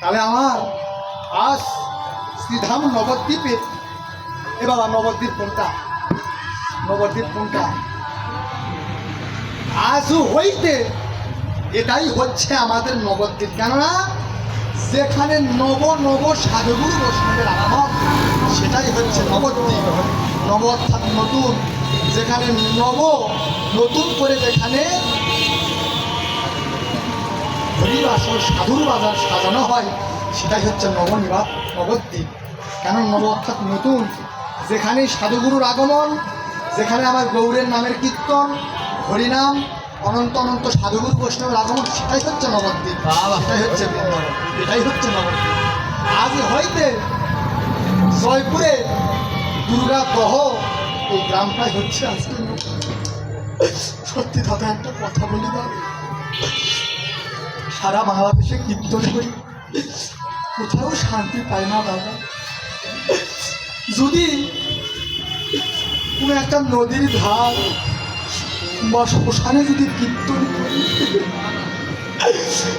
তাহলে আমার আজ শ্রীধাম নবদ্বীপে এ বাবা নবদ্বীপ কোনটা? নবদ্বীপ কোনটা? আজও হইতে এটাই হচ্ছে আমাদের নবদ্বীপ। কেননা যেখানে নব নব সাধুগুরু বৈষ্ণবের আগমন সেটাই হচ্ছে নবদ্বীপ। নব অর্থাৎ নতুন। যেখানে নব নতুন করে যেখানে হরিবাসর সাধুর বাজার সাজানো হয় সেটাই হচ্ছে নবনিবাস নবদ্বীপ। কেন নব অর্থাৎ নতুন? যেখানে সাধুগুরুর আগমন যেখানে আমার গৌরের নামের কীর্তন হরিনাম অনন্ত অনন্ত সাধুগুরু বৈষ্ণবের আগমন সেটাই হচ্ছে নবদ্বীপ। সেটাই হচ্ছে এটাই হচ্ছে নবদ্বীপ। আজ হইতে জয়পুরে দুর্গা দহ এই গ্রামটাই হচ্ছে আজকে সত্যি দাদা একটা কথা বলি দাদা। সারা বাংলাদেশে কীর্তন করি। কোথাও শান্তি পায় না দাদা যদি কোনো একটা নদীর ধার বা শ্মশানে যদি কীর্তন করি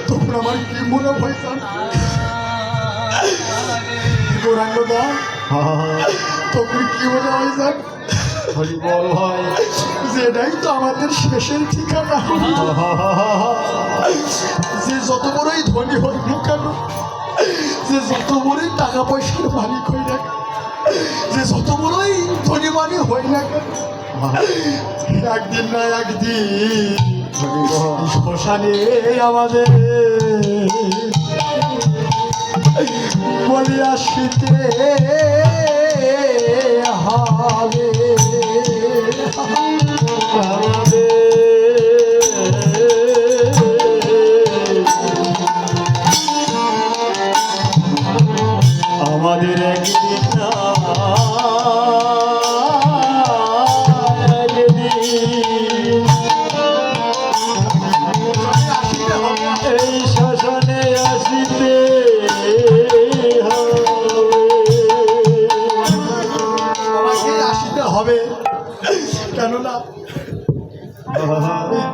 তখন আমার কি মনে হয় জানো? গৌরাঙ্গ দা তখন কি মনে হয় জান? হরি বল ভাই যেটাই তো আমাদের শেষের ঠিকানা। যে যত বড়ই ধনী হোক না কেন, যে যত বড়ই টাকা পয়সার মালিক হই না যে যত বড়ই ধনী মানি হই না কেন, একদিন না একদিন শ্মশানে আমাদের বলি আসিতে হবে। আমাদের কেননা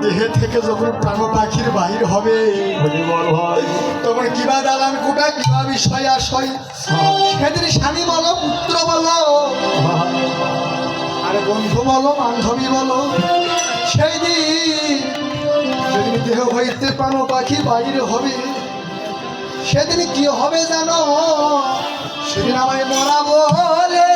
দেহে থেকে যখন প্রাণ পাখির বাহির হবে তখন কিবা দালান কোটা কিবা বিষয় আশয় সেদিন স্বামী বলো পুত্র বলো আরে বন্ধু বলো বান্ধবী বলো সেই দিন যেদিন দেহ হইতে প্রাণ পাখি বাইরে হবে। সেদিন কি হবে জানো? সেদিন আমায় মরা বলে।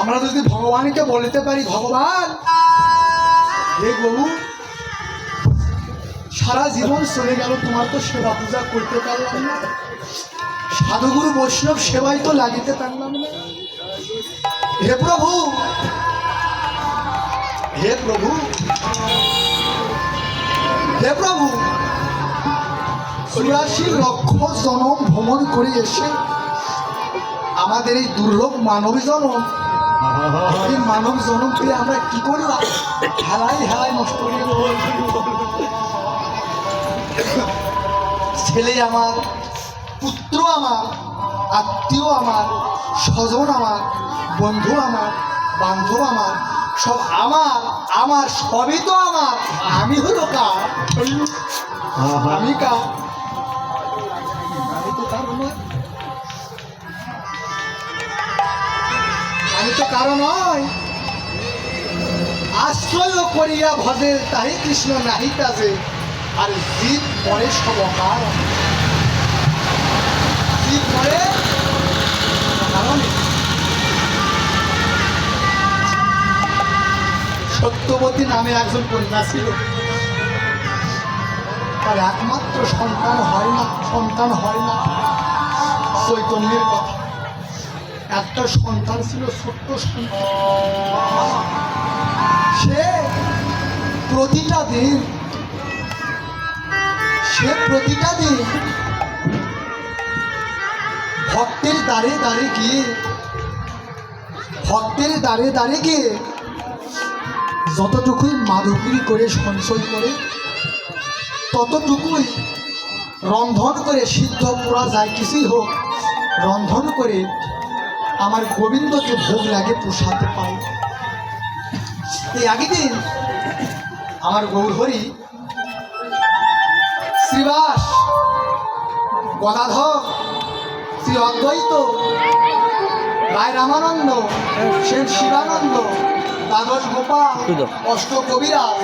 আমরা যদি ভগবানকে বলতে পারি, ভগবান, হে গরু, সারা জীবন চলে গেল, তোমার তো সেবা পূজা করতে পারলাম না। সাধুগুরু বৈষ্ণব সেবাই তো লাগিতে পারলাম না। হে প্রভু। হে প্রভু। হে প্রভু। চুরাশি লক্ষ জনম ভ্রমণ করে এসে আমাদের এই দুর্লভ মানব জনম এই মানব জনম পেয়ে আমরা কি করলাম হেলাই হেলাই নষ্ট করে। ছেলে আমার পুত্র আমার, আত্মীয় আমার, স্বজন আমার, বন্ধু আমার, বান্ধব আমার, সব আমার আমার সবই তো আমার। আমি হলো কার? আমি কার? আমি তো কার নয়। আশ্রয় করিয়া ভজে তাহি কৃষ্ণ নাহি কাজে আর জীব পরে সব অকার জীব পরে কারণে সত্যবতী নামে একজন কন্যা ছিল। তার একমাত্র সন্তান হয় না, সন্তান হয় না। চৈতন্যের কথা। একটা সন্তান ছিল, ছোট্ট সন্তান। সে প্রতিটা দিন, সে প্রতিটা দিন ভক্তের দ্বারে দ্বারে গিয়ে ভক্তের দ্বারে দ্বারে গিয়ে যতটুকুই মাধুকরি করে সঞ্চয় করে, ততটুকুই রন্ধন করে সিদ্ধ পোড়া যায়, কিছুই হোক, রন্ধন করে আমার গোবিন্দকে ভোগ লাগে পোষাতে পাই। এই আগের দিন আমার গৌরহরি শ্রীবাস, গদাধর শ্রী অদ্বৈত রায় রামানন্দ শিবানন্দ দ্বাদশ গোপাল অষ্ট কবিরাজ